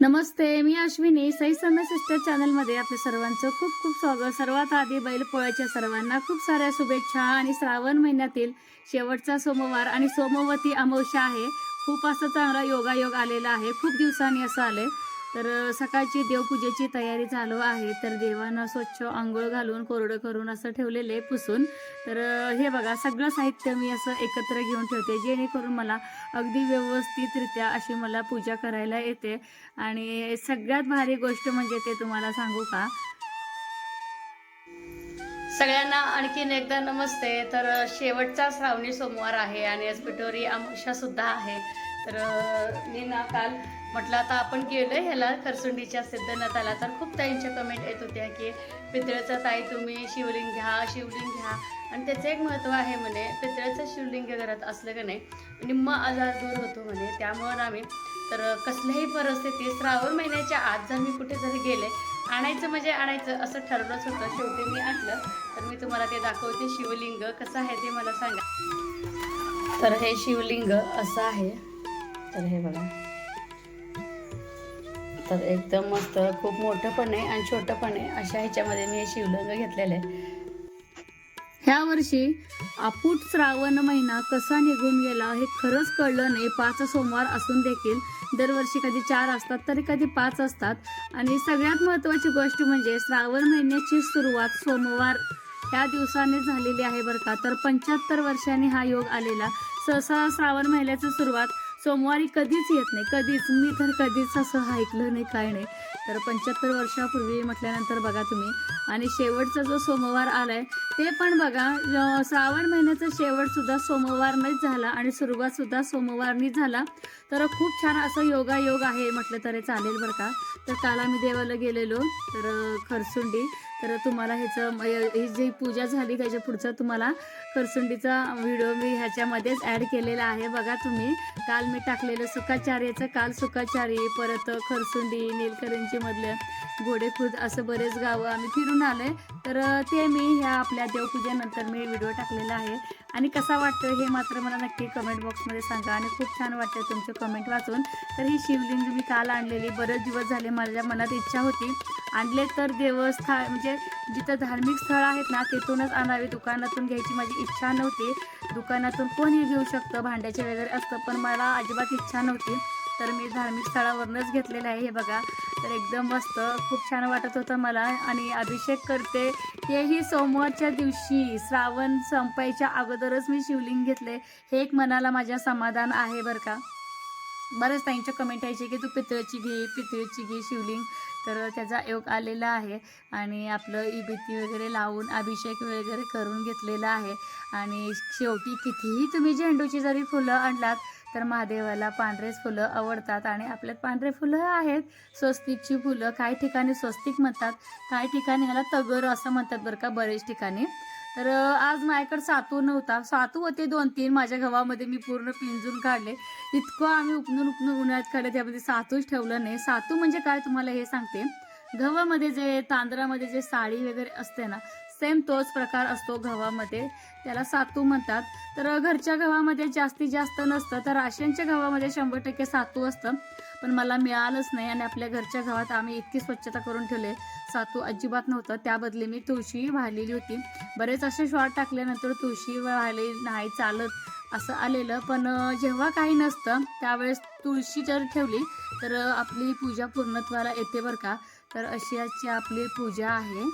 नमस्ते मी अश्विनी. सई समय सिस्टर चॅनलमध्ये आपल्या सर्वांचं खूप खूप स्वागत. सर्वात आधी बैल पोळ्याच्या सर्वांना खूप साऱ्या शुभेच्छा आणि श्रावण महिन्यातील शेवटचा सोमवार आणि सोमवती अमावस्या आहे. खूप असं चांगला योगायोग आलेला आहे. खूप दिवसांनी असं आले तर सकाळची देवपूजेची तयारी चालू आहे. तर देवानं स्वच्छ आंघोळ घालून कोरडं करून असं ठेवलेलं आहे पुसून. तर हे बघा सगळं साहित्य मी असं एकत्र घेऊन ठेवते जेणेकरून मला अगदी व्यवस्थितरित्या अशी मला पूजा करायला येते. आणि सगळ्यात भारी गोष्ट म्हणजे ते तुम्हाला सांगू का? सगळ्यांना आणखीन एकदा नमस्ते. तर शेवटचा श्रावणी सोमवार आहे आणि आज पिठोरी अमावस्या सुद्धा आहे. तर मी ना काल म्हटलं आता आपण गेलो ह्याला खरसुंडीच्या सिद्धनाथाला तर खूप ताईंच्या कमेंट येत होत्या की पितळेचं ताई तुम्ही शिवलिंग घ्या शिवलिंग घ्या. आणि त्याचं एक महत्त्व आहे म्हणे पितळेचं शिवलिंग घरात असलं का नाही? म्हणजे निम्म आजार दूर होतो म्हणे त्यामुळं आम्ही तर कसल्याही परिस्थितीत श्रावण महिन्याच्या आत जर मी कुठे जरी गेले आणायचं म्हणजे आणायचं असं ठरवलंच होतं. शेवटी मी आणलं. तर मी तुम्हाला ते दाखवते. शिवलिंग कसं आहे ते मला सांगा. तर हे शिवलिंग असं आहे. तर हे बघा. तर एकदम मस्त खूप मोठं पण आहे आणि छोटं पण आहे. अशा ह्याच्यामध्ये मी हे शिवलिंग घेतलेलं आहे. ह्या वर्षी आपूट श्रावण महिना कसा निघून गेला हे खरंच कळलं नाही. पाच सोमवार असून देखील दरवर्षी कधी चार असतात तरी कधी पाच असतात. आणि सगळ्यात महत्त्वाची गोष्ट म्हणजे श्रावण महिन्याची सुरुवात सोमवार. ह्या दिवसाने झालेली आहे बरं का. तर पंच्याहत्तर वर्षांनी हा योग आलेला. सहसा श्रावण महिन्याची सुरुवात सोमवारी कधीच येत नाही. कधीच. मी तर कधीच असं ऐकलं नाही काय नाही. तर पंच्याहत्तर वर्षापूर्वी म्हटल्यानंतर बघा तुम्ही. आणि शेवटचा जो सोमवार आलाय ते पण बघा. श्रावण महिन्याचा शेवट सुद्धा सोमवारनेच झाला आणि सुरुवात सुद्धा सोमवारनी झाला. तर खूप छान असं योगायोग आहे म्हटलं तरी चालेल बरं का. तर काल आम्ही देवाला गेलेलो तर खरसुंडी. तर तुम्हाला ह्याचं ही जी पूजा झाली त्याच्या पुढचा तुम्हाला करसुंडीचा व्हिडिओ मी ह्याच्यामध्येच ॲड केलेला आहे. बघा तुम्ही काल मी टाकलेलं सुखाचार्याचं काल सुखाचारी परत खरसुंडी नीलकरंजीमधलं. मधलं असं बरेच गावं आम्ही फिरून आले तर ते मी ह्या आपल्या देवपूजेनंतर मी व्हिडिओ टाकलेला आहे. आणि कसा वाटतो हे मात्र मला नक्की कमेंट बॉक्समध्ये सांगा आणि खूप छान वाटतं तुमचे कमेंट वाचून. तर ही शिवलिंग मी काल आणलेली. बरेच दिवस झाले माझ्या मनात इच्छा होती. आणले तर देवस्थान म्हणजे जिथं धार्मिक स्थळ आहेत ना तिथूनच आणावी. दुकानातून घ्यायची माझी इच्छा नव्हती. दुकानातून कोणी घेऊ शकतं भांड्याचे वगैरे असतं पण मला अजिबात इच्छा नव्हती. तर मी धार्मिक स्थळावरूनच घेतलेलं आहे हे बघा. तर एकदम मस्त खूप छान वाटत होतं मला. आणि अभिषेक करते हेही सोमवारच्या दिवशी. श्रावण संपायच्या अगोदरच मी शिवलिंग घेतले. हे एक मनाला माझ्या समाधान आहे बरं का. बरंच ताईंच्या कमेंट यायचे की तू पितळेची घे पितळेची घे शिवलिंग. तर त्याचा योग आलेला आहे. आणि आपलं इबिती वगैरे लावून अभिषेक वगैरे करून घेतलेला आहे. आणि शेवटी कितीही तुम्ही झेंडूची जरी फुलं आणलात तर महादेवाला पांढरेच फुलं आवडतात आणि आपल्यात पांढरे फुलं आहेत. स्वस्तिकची फुलं काही ठिकाणी स्वस्तिक म्हणतात काही ठिकाणी ह्याला तगर असं म्हणतात बरं का बरेच ठिकाणी. तर आज माझ्याकडे सातू नव्हता. सातू होते दोन तीन. माझ्या गव्हामध्ये मी पूर्ण पिंजून काढले. इतकं आम्ही उपनून उपनून उन्हाळ्यात काढले त्यामध्ये सातूच ठेवलं नाही. सातू म्हणजे काय तुम्हाला हे सांगते. गव्हामध्ये जे तांदळामध्ये जे साडी वगैरे असते ना सेम तोच प्रकार असतो गव्हामध्ये. त्याला सातू म्हणतात. तर घरच्या गव्हामध्ये जास्तीत जास्त नसतं. तर राशनच्या गव्हामध्ये शंभर टक्के सातू असतं. पण मला मिळालंच नाही आणि आपल्या घरच्या गव्हात आम्ही इतकी स्वच्छता करून ठेवले. सातू अजिबात नव्हतं. त्याबदली मी तुळशी वाहिलेली होती. बरेच असे श्वास टाकल्यानंतर तुळशी वाहिली नाही चालत असं आलेलं. पण जेव्हा काही नसतं त्यावेळेस तुळशी जर ठेवली तर आपली पूजा पूर्णत्वाला येते बरं का? तर अशी आजची आपली पूजा आहे.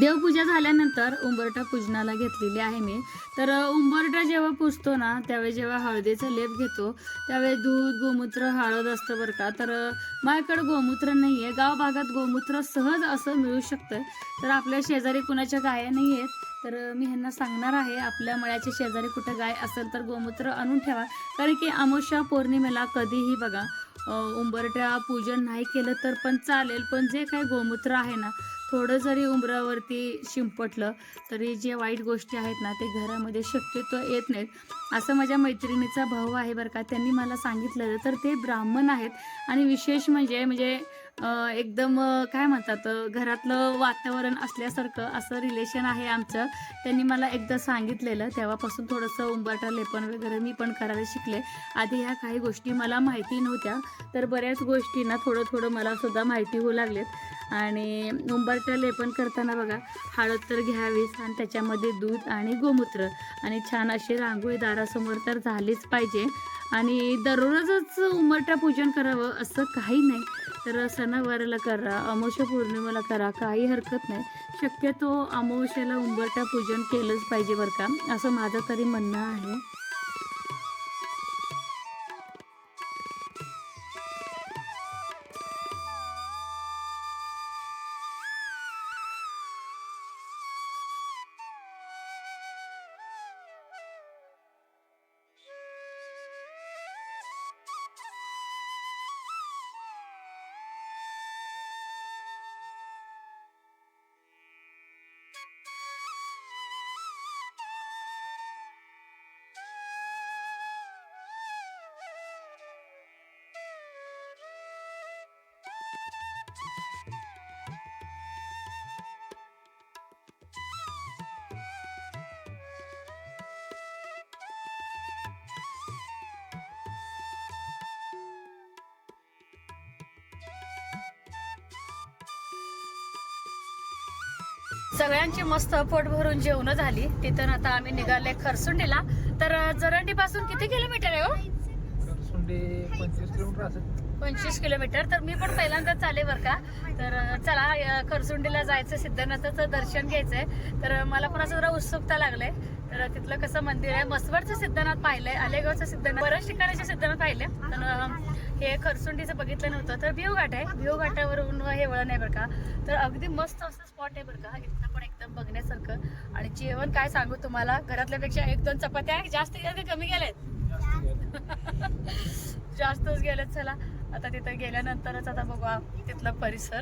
देवपूजा झाल्यानंतर उंबरठा पूजनाला घेतलेली आहे मी. तर उंबरठा उंबरटा जेव्हा पुजतो ना त्यावेळी जेव्हा हळदीचा लेप घेतो त्यावेळी दूध गोमूत्र हळद असतं बरं का. तर माझ्याकडं माझ्याकडे गोमूत्र नाही आहे गाव भागात गोमूत्र सहज असं मिळू शकतं. तर आपल्या शेजारी कुणाच्या गाया नाही आहेत तर मी ह्यांना सांगणार आहे आपल्या मळ्याच्या शेजारी कुठं गाय असेल तर गोमूत्र आणून ठेवा. कारण की अमावस्या पौर्णिमेला कधीही बघा उंबरट्या पूजन नाही केलं तर पण चालेल पण जे काही गोमूत्र आहे ना थोडं जरी उंबरावरती शिंपटलं तरी जे वाईट गोष्टी आहेत ना ते घरामध्ये शक्यतो येत नाहीत. असं माझ्या मैत्रिणीचा भाऊ आहे बरं का त्यांनी मला सांगितलं तर ते ब्राह्मण आहेत. आणि विशेष म्हणजे म्हणजे एकदम काय म्हणतात घरातलं वातावरण असल्यासारखं असं रिलेशन आहे आमचं. त्यांनी मला एकदा सांगितलेलं तेव्हापासून थोडंसं उंबरटा लेपन वगैरे मी पण करायला शिकले. आधी ह्या काही गोष्टी मला माहिती नव्हत्या तर बऱ्याच गोष्टींना थोडं थोडं मला सुद्धा माहिती होऊ लागलेत. आणि उंबरटा लेपन करताना बघा हळद तर घ्यावीच आणि त्याच्यामध्ये दूध आणि गोमूत्र आणि छान अशी रांगोळी दारासमोर तर झालीच पाहिजे. आणि दररोजच उंबरटा पूजन करावं असं काही नाही. तर सणावाराला करा अमावस्या पौर्णिमेला करा काही हरकत नाही. शक्यतो अमावस्याला उंबरटा पूजन केलंच पाहिजे बरं का असं माझं तरी म्हणणं आहे. सगळ्यांची मस्त पोट भरून जेवण झाली. तिथून आता आम्ही निघाले खरसुंडीला. तर जरंडी पासून किती किलोमीटर आहे हो? पंचवीस किलोमीटर तर मी पण पहिल्यांदाच चाले बरं का. तर चला खरसुंडीला जायचं सिद्धनाथाचं दर्शन घ्यायचंय. तर मला पण असं जरा उत्सुकता लागले तर तिथलं कसं मंदिर आहे? मसवडचं सिद्धनाथ पाहिलंय आलेगावचं सिद्धनाथ. बऱ्याच ठिकाणाचे सिद्धनाथ पाहिले अ, हे खरसुंडीचं बघितलं नव्हतं. तर भिव घाट आहे. भिव घाटावरून हे वळण आहे बरं का. तर अगदी मस्त असं स्पॉट आहे बरं का. इथं पण एकदम बघण्यासारखं. आणि जेवण काय सांगू तुम्हाला? घरातल्यापेक्षा एक दोन चपात्या जास्त गेल्या का कमी गेल्यात जास्तच गेलेत चला. आता तिथं गेल्यानंतरच आता बघू तिथला परिसर.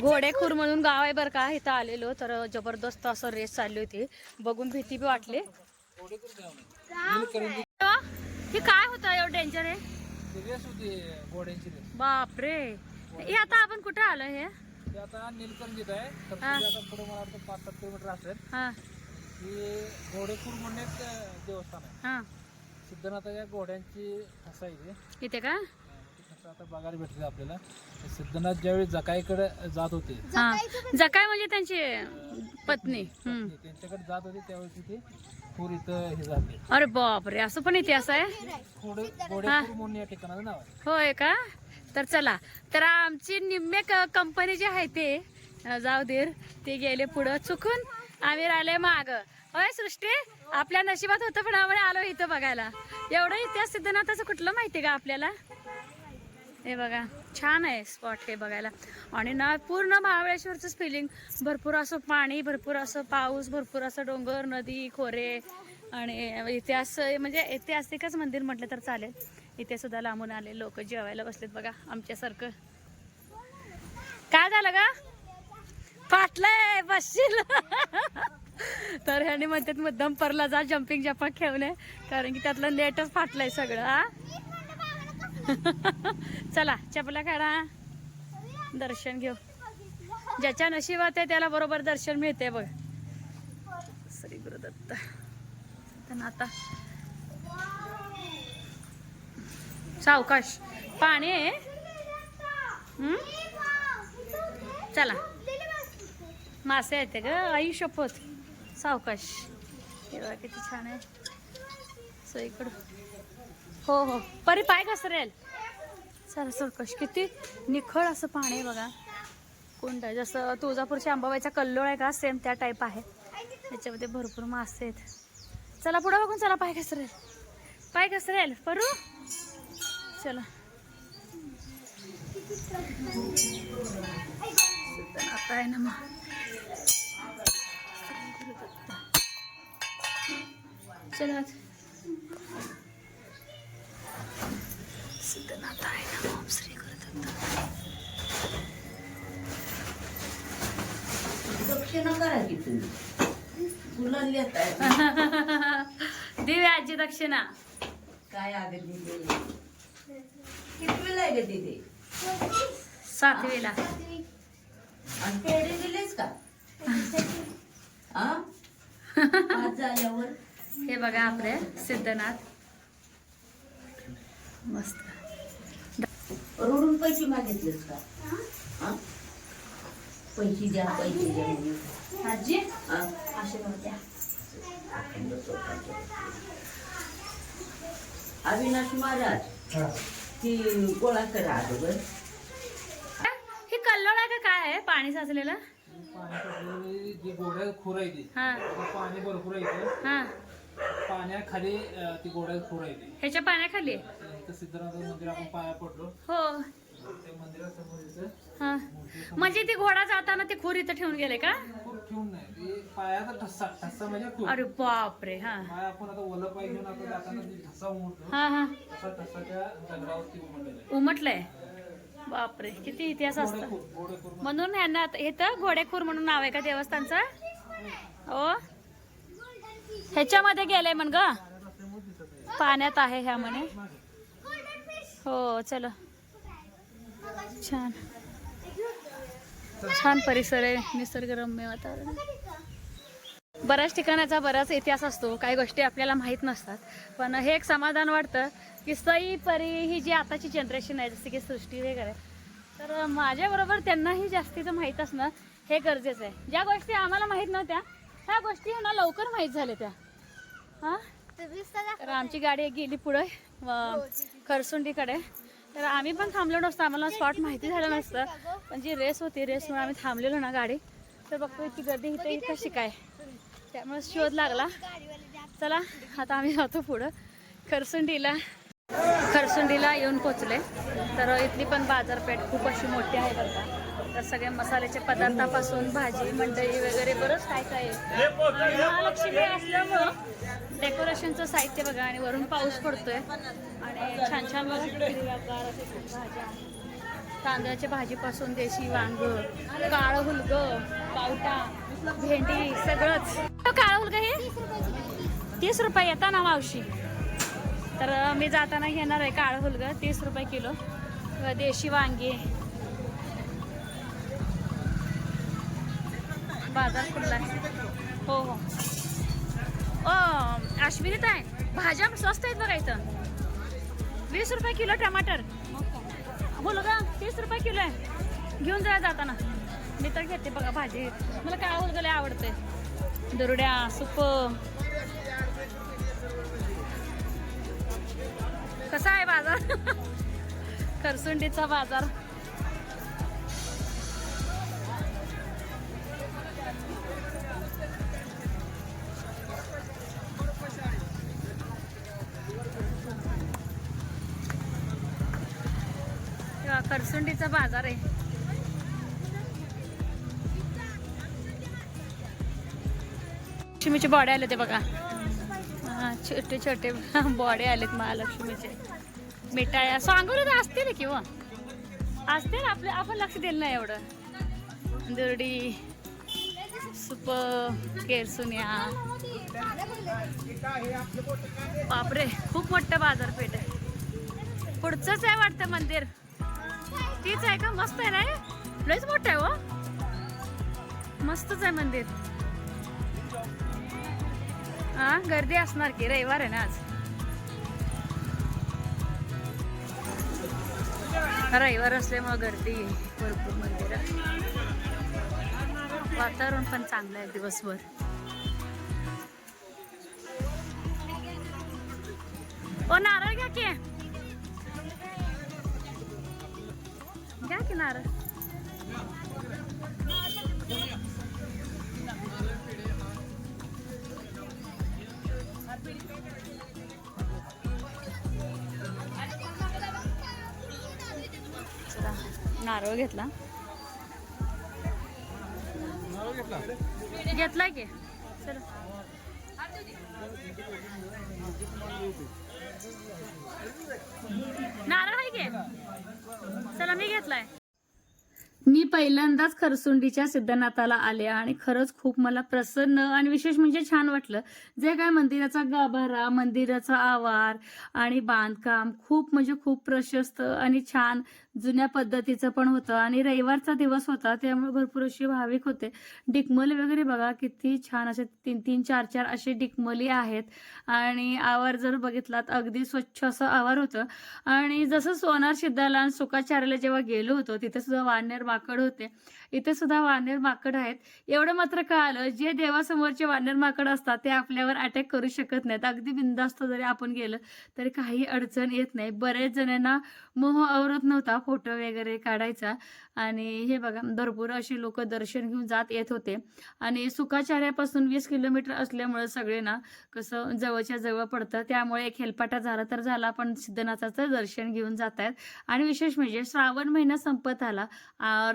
घोडेखूर म्हणून गाव आहे बरं का. इथं आलेलो तर जबरदस्त असं रेस चालली होती. बघून भीती बी वाटली. हे काय होतं? एवढं डेंजर आहे? बापरे. हे आता आपण कुठे आलो हे? आता नीलकंठीत आहे तर हा. पुढे आता पुढे मला वाटतं पाच सात किलोमीटर असेल. हा. की घोडेपूर म्हणून एक देवस्थान आहे. हा. सिद्धनाथाच्या घोड्यांची ते इथे का? आता बघायला भेटते आपल्याला. ते सिद्धनाथ ज्यावेळी जकाईकडे जात होते हा. जकाय म्हणजे त्यांची पत्नी. हम्म. त्यांच्याकडे जात होते त्यावेळी तिथे पूर इथं हे झाले. अरे बापरे असं पण इतिहास आहे? घोडे घोडेपूर म्हणून या ठिकाणाचं नाव आहे. होय का? तर चला. तर आमची निम्मे क- कंपनी जी आहे ते अं, जाऊ देर ते गेले पुढं चुकून आम्ही राहिले माग. होय सृष्टी आपल्या नशिबात होतं पण आम्ही आलो इथं बघायला. एवढं इतिहास सिद्धनाथाचं कुठलं माहिती का आपल्याला? हे बघा छान आहे स्पॉट हे बघायला. आणि ना पूर्ण महाबळेश्वरचंच फिलिंग भरपूर असं पाणी भरपूर असं पाऊस भरपूर असं डोंगर नदी खोरे आणि इतिहास म्हणजे ऐतिहासिकच मंदिर म्हटलं तर चालेल. इथे सुद्धा लांबून आले लोक जेवायला बसलेत बघा आमच्यासारखं. काय झालं का फाटलंय बसशील. तर ह्याने म्हणतात मुद्दाम परला जा जम्पिंग जपा खेळून कारण की त्यातलं नेटच फाटलंय सगळं हा? चला चपला काढा. दर्शन घेऊ. ज्याच्या नशिबात आहे त्याला बरोबर दर्शन मिळते बघ. श्री गुरुदत्त. तर आता. सावकाश. पाणी आहे? चला. मासे येते ग. आई शपथ. सावकाश. किती छान आहे. असं इकडं. हो हो. परी पाय घसरेल. चला सावकाश किती निखळ असं पाणी आहे बघा. कोणतं आहे? जसं तुळजापूरच्या आंबाबाईचा कल्लोळ आहे का? सेम त्या टाईप आहे. त्याच्यामध्ये भरपूर मासे आहेत. चला पुढं बघून चला पाय घसरेल. पाय घसरेल. परू? चला. आता आहे ना मग. चला सिद्धनाथ आहे ना ओम श्री गुरुदत्त दक्षिणा करा की तुम्ही तुला लिहित आहे दिव्या आजी दक्षिणा. काय आग दिले किती वेळ आहे ग तिथे सातवीला. आणि पेढे दिलेस का? हा आज झाल्यावर हे बघा आपले सिद्धनाथ. मस्त. रडून पैसे मागितलेस का? हा? पैसे द्या पैसे द्या म्हणून. आजी? हा? आशीर्वाद द्या. अविनाश महाराज ती गोळा करा अगोदर. हे? कल्लोळ आहे का काय आहे? पाणी साचलेलं? पाणी जी गोड्या खोर आहे ती. हा. पाणी भरपूर आहे इथं. हा. पाण्याखाली अं, ती गोड्या खोर आहे ती. ह्याच्या पाण्याखाली? इथं सिद्धनाथ मंदिर आपण पाया पडलो. हो. ते मंदिरासमोर इथं हा. म्हणजे ती घोडा जाताना ते खोर इथं ठेवून गेले का? खूप ठेवून नाही. ते पायाचा ठस्सा ठस्सा म्हणजे खूप. अरे बापरे हा. पाय आपण आता ओलं पाय घेऊन आपण जाताना ती ठसा उमटतो हा हा. दगडावरती उमटलेला आहे. उमटलंय. बापरे किती इतिहास असतो. म्हणून. ह्यांना हे तर घोडेखोर म्हणून नाव आहे का देवस्थानचं? हो. ह्याच्यामध्ये गेलंय म्हण ग. पाण्यात आहे ह्या म्हणे हो चलो. छान. छान परिसर आहे निसर्गरम्य वातावरण. बऱ्याच ठिकाणाचा बराच इतिहास असतो काही गोष्टी आपल्याला माहीत नसतात. पण हे एक समाधान वाटतं की सई परी ही जी आताची जनरेशन आहे जसं की सृष्टी वगैरे तर माझ्याबरोबर त्यांनाही जास्तीचं माहीत असणं हे गरजेचं आहे. ज्या गोष्टी आम्हाला माहीत नव्हत्या ह्या गोष्टी ना लवकर माहीत झाल्या त्या. हां? तर आमची गाडी गेली पुढे. खरसुंडीकडे. तर आम्ही पण थांबलो नसतो आम्हाला स्पॉट माहिती झालं नसतं. पण जी रेस होती रेसमुळे आम्ही थांबलेलो ना गाडी. तर बघतो इतकी गर्दी इथं इथं शिकाय. त्यामुळे शोध लागला. चला आता आम्ही जातो पुढं. खरसुंडीला खरसुंडीला येऊन पोचले. तर इथली पण बाजारपेठ खूप अशी मोठी आहे बरं का. तर सगळे मसाल्याच्या पदार्थापासून भाजी मंडई वगैरे बरंच काय काय महालक्ष्मी असल्यामुळं डेकोरेशनचं साहित्य बघा आणि वरून पाऊस पडतोय. आणि छान छान भाज्या तांदळाच्या भाजीपासून देशी वांग काळं हुलग पावटा भेंडी सगळंच. काळं हुलग हे? तीस रुपये येता ना मावशी. तर मी जाताना घेणार आहे काळं हुलग तीस रुपये किलो. देशी वांगी. बाजार खुल्ला आहे. हो हो. ओ अश्विनीत आहे भाज्या स्वस्त आहेत बघा इथं. वीस रुपये किलो टमाटर. बोल का तीस रुपये किलो आहे. घेऊन जा जाताना. मी तर घेते बघा भाजी. मला काय उलगले आवडते दुरड्या सुप. कसा आहे बाजार? करसुंडीचा बाजार. खरसुंडीचा बाजार आहे. लक्ष्मीचे बॉडे आले ते बघा. छोटे छोटे बॉडे आलेत महालक्ष्मीचे. मिठाया सांगोला असतील किंवा हो? असतील आपलं आपण लक्ष दिलं नाही एवढं. दुर्डी सुप केरसुन्या. बापरे खूप मोठं बाजारपेठ आहे. पुढचंच आहे वाटतं मंदिर. तीच आहे का? मस्त आहे ना हे? लयच मोठं आहे हो. मस्तच आहे मंदिर. हा गर्दी असणार की? रविवार आहे ना आज. रविवार असल्यामुळे गर्दी भरपूर मंदिरात वातावरण पण चांगलं आहे दिवसभर. ओ नारळ घ्या की. घ्या की नारळ चला, नारळ घेतला. घेतलाय की? चला. नारळ आहे की? घेतलाय? मी पहिल्यांदाच खरसुंडीच्या सिद्धनाथाला आले आणि खरंच खूप मला प्रसन्न आणि विशेष म्हणजे छान वाटलं. जे काय मंदिराचा गाभारा मंदिराचा आवार आणि बांधकाम खूप म्हणजे खूप प्रशस्त आणि छान जुन्या पद्धतीचं पण होतं. आणि रविवारचा दिवस होता त्यामुळे भरपूर असे भाविक होते. डिकमल वगैरे बघा किती छान असे तीन तीन चार चार असे डिकमली आहेत. आणि आवार जर बघितलात अगदी स्वच्छ असं आवार होतं. आणि जसं सोनार सिद्धाला आणि सुकाचार्याला जेव्हा गेलो होतो तिथे सुद्धा वानेर माकड होते. इथे सुद्धा वानेर माकड आहेत. एवढं मात्र कळालं जे देवासमोरचे वानेर माकड असतात ते आपल्यावर अटॅक करू शकत नाहीत. अगदी बिंदास्त जरी आपण गेलं तरी काही अडचण येत नाही. बरेच जणांना मोह आवरत नव्हता. फोटो वगैरे काढायचा. आणि हे बघा भरपूर असे लोक दर्शन घेऊन जात येत होते. आणि सुखाचार्यापासून वीस किलोमीटर असल्यामुळे सगळे ना कसं जवळच्या जवळ पडतं. त्यामुळे एक हेलपाटा झाला तर झाला पण सिद्धनाथाचं दर्शन घेऊन जात आहेत. आणि विशेष म्हणजे श्रावण महिना संपत आला.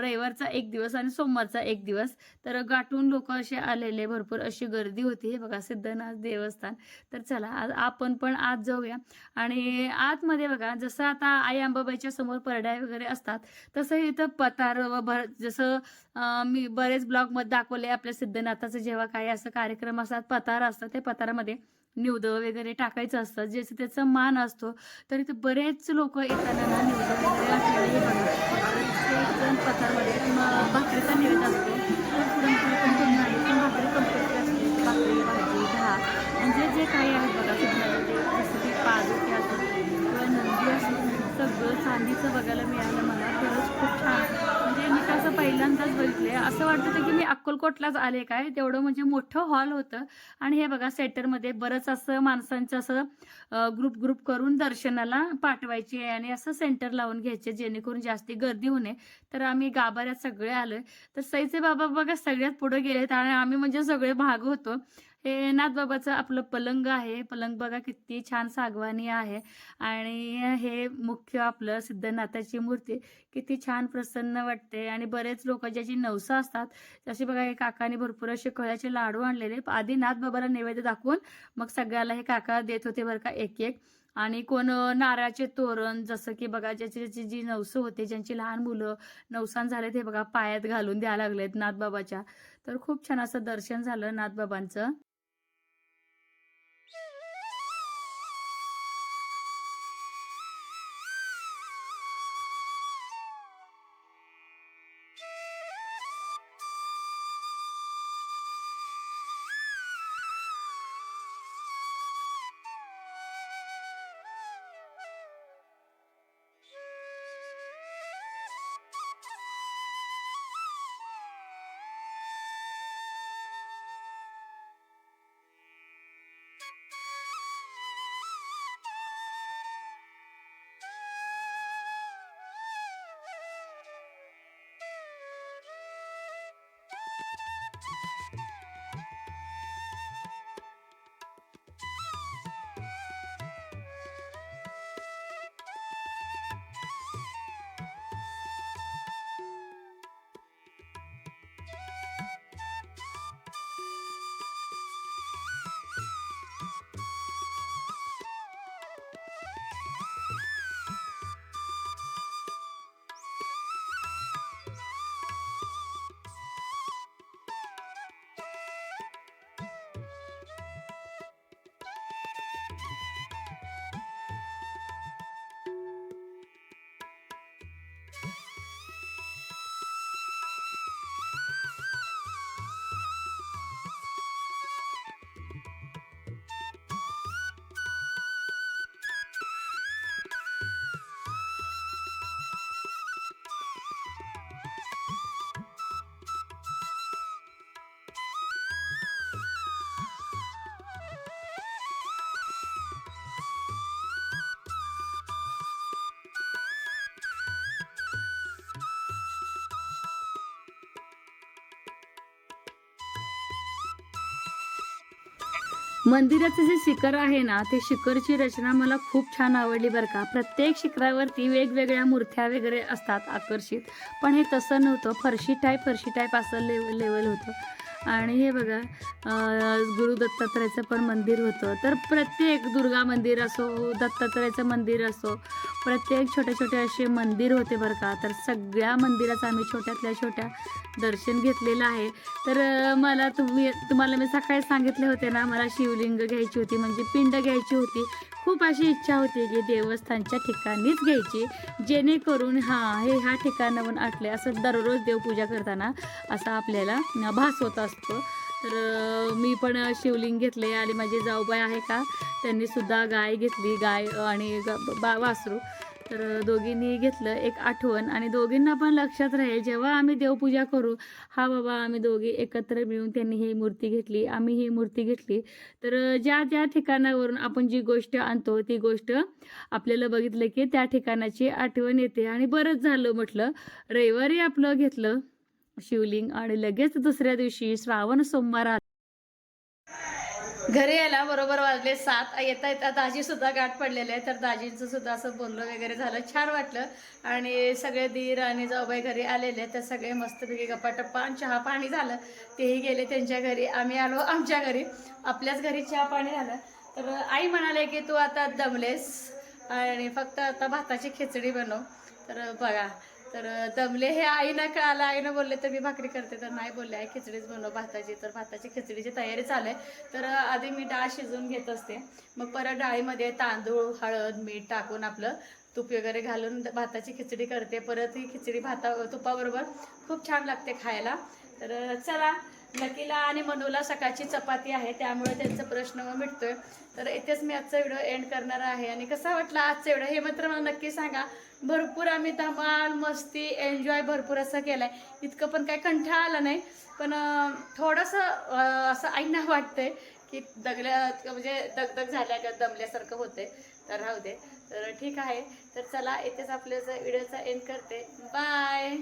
रविवारचा एक दिवस आणि सोमवारचा एक दिवस. तर गाठून लोक असे आलेले भरपूर अशी गर्दी होती. हे बघा सिद्धनाथ देवस्थान. तर चला आज आपण पण आज जाऊया. आणि आतमध्ये बघा जसं आता आई अंबाबाईच्या समोर परड्या वगैरे असतात तसं इथं पतार व भर जसं मी बरेच ब्लॉगमध्ये दाखवले आपल्या सिद्धनाथाचं जेव्हा काही असं कार्यक्रम असतात पतार असतात ते पतारामध्ये निवद वगैरे टाकायचं असतं. ज्याचं त्याचा मान असतो तरी ते बरेच लोक येताना ना निवद वगैरे पतारमध्ये भाकरीचा निवेद असतो. पुरणपोळी पण भाकरी कंपल्सरी असते भाकरी भाजी भात म्हणजे जे काही आहे सगळं चांदीचं बघायला मिळालं मला. खरंच खूप छान. म्हणजे मी तसं पहिल्यांदाच बघितले असं वाटत होतं की मी अक्कलकोटलाच आले काय? तेवढं म्हणजे मोठं हॉल होतं. आणि हे बघा सेंटरमध्ये बरंच असं माणसांचं असं ग्रुप ग्रुप करून दर्शनाला पाठवायचे आणि असं सेंटर लावून घ्यायचे जेणेकरून जास्ती गर्दी होणे तर आम्ही गाभाऱ्यात सगळे आलोय. तर सईचे बाबा बघा सगळ्यात पुढे गेलेत आणि आम्ही म्हणजे सगळे भाग होतो. हे नाथबाबाचं आपलं पलंग आहे. पलंग बघा किती छान सागवानी आहे. आणि हे मुख्य आपलं सिद्धनाथाची मूर्ती किती छान प्रसन्न वाटते. आणि बरेच लोक ज्याची नवसं असतात जसे बघा हे काकाने भरपूर असे कळ्याचे लाडू आणलेले. आधी नाथबाबाला नैवेद्य दाखवून मग सगळ्याला हे काका देत होते बरं का एक एक आणि कोण नारळाचे तोरण जसं की बघा ज्याची ज्याची जी नवसं होते ज्यांची लहान मुलं नवसान झाले ते बघा पायात घालून द्यायला लागलेत नाथबाबाच्या. तर खूप छान असं दर्शन झालं नाथबाबांचं. मंदिराचं जे शिखर आहे ना ते शिखरची रचना मला खूप छान आवडली बरं का. प्रत्येक शिखरावरती वेगवेगळ्या मूर्त्या वगैरे असतात आकर्षित. पण हे तसं नव्हतं. फरशी टाईप फरशी टाईप असं लेवल लेवल होतं. आणि हे बघा गुरु दत्तात्रयाचं पण मंदिर होतं. तर प्रत्येक दुर्गा मंदिर असो दत्तात्रयाचं मंदिर असो प्रत्येक छोटे छोटे असे मंदिर होते बरं का. तर सगळ्या मंदिराचं आम्ही छोट्यातल्या छोट्या दर्शन घेतलेलं आहे. तर मला तुम्ही तुम्हाला मी सकाळी सांगितले होते ना मला शिवलिंग घ्यायची होती म्हणजे पिंड घ्यायची होती. खूप अशी इच्छा होती की देवस्थानच्या ठिकाणीच घ्यायची. जेणेकरून हां हे ह्या ठिकाणावरून आटले असं दररोज देवपूजा करताना असा आपल्याला भास होत असतो. तर मी पण शिवलिंग घेतले आणि माझी जाऊबाई आहे का त्यांनी सुद्धा गाय घेतली गाय आणि बा वासरू. तर दोघींनी घेतलं एक आठवण आणि दोघींना पण लक्षात राहील जेव्हा आम्ही देवपूजा करू हा बाबा आम्ही दोघी एकत्र मिळून त्यांनी ही मूर्ती घेतली आम्ही ही मूर्ती घेतली. तर ज्या ज्या ठिकाणावरून आपण जी गोष्ट आणतो ती गोष्ट आपल्याला बघितलं की त्या ठिकाणाची आठवण येते आणि बरंच झालं म्हटलं रविवारी आपलं घेतलं. शिवलिंग आणि लगेच दुसऱ्या दिवशी श्रावण सोमवार आला. घरी यायला बरोबर वाजले सात. येता येता दाजी सुद्धा गाठ पडलेले आहे तर दाजींचं सुद्धा असं बोलणं वगैरे झालं. छान वाटलं. आणि सगळे दीर आणि जाऊबाई घरी आलेले तर सगळे मस्तपैकी गप्पाटप्पा आणि चहा पाणी झालं. तेही गेले त्यांच्या घरी. आम्ही आलो आमच्या घरी. आपल्याच घरी चहा पाणी झालं. तर आई म्हणाले की तू आता दमलेस आणि फक्त आता भाताची खिचडी बनव. तर बघा तर दमले हे आईनं कळालं आईनं बोलले तर मी भाकरी करते. तर नाही बोलले. आई खिचडीच बनव भाताची. तर भाताची खिचडीची तयारी चालू आहे तर आधी मी डाळ शिजवून घेत असते. मग परत डाळीमध्ये तांदूळ हळद मीठ टाकून आपलं तूप वगैरे घालून भाताची खिचडी करते. परत ही खिचडी भाता तुपाबरोबर खूप छान लागते खायला. तर चला लकीला आणि मनूला सकाळची चपाती आहे त्यामुळे त्यांचा प्रश्न मिटतोय. तर इथेच मी आजचा व्हिडिओ एंड करणार आहे. आणि कसा वाटला आजचा व्हिडिओ हे मात्र मला नक्की सांगा. भरपूर आम्ही धमाल मस्ती एन्जॉय भरपूर असं केलं आहे इतकं पण काही कंठाळा आला नाही. पण थोडंसं असं ऐना वाटतंय की दगल्या म्हणजे दगदग झाल्या किंवा दमल्यासारखं होते तर राहू दे. तर ठीक आहे. तर चला येथेच आपल्याचा व्हिडिओचा एंड करते. बाय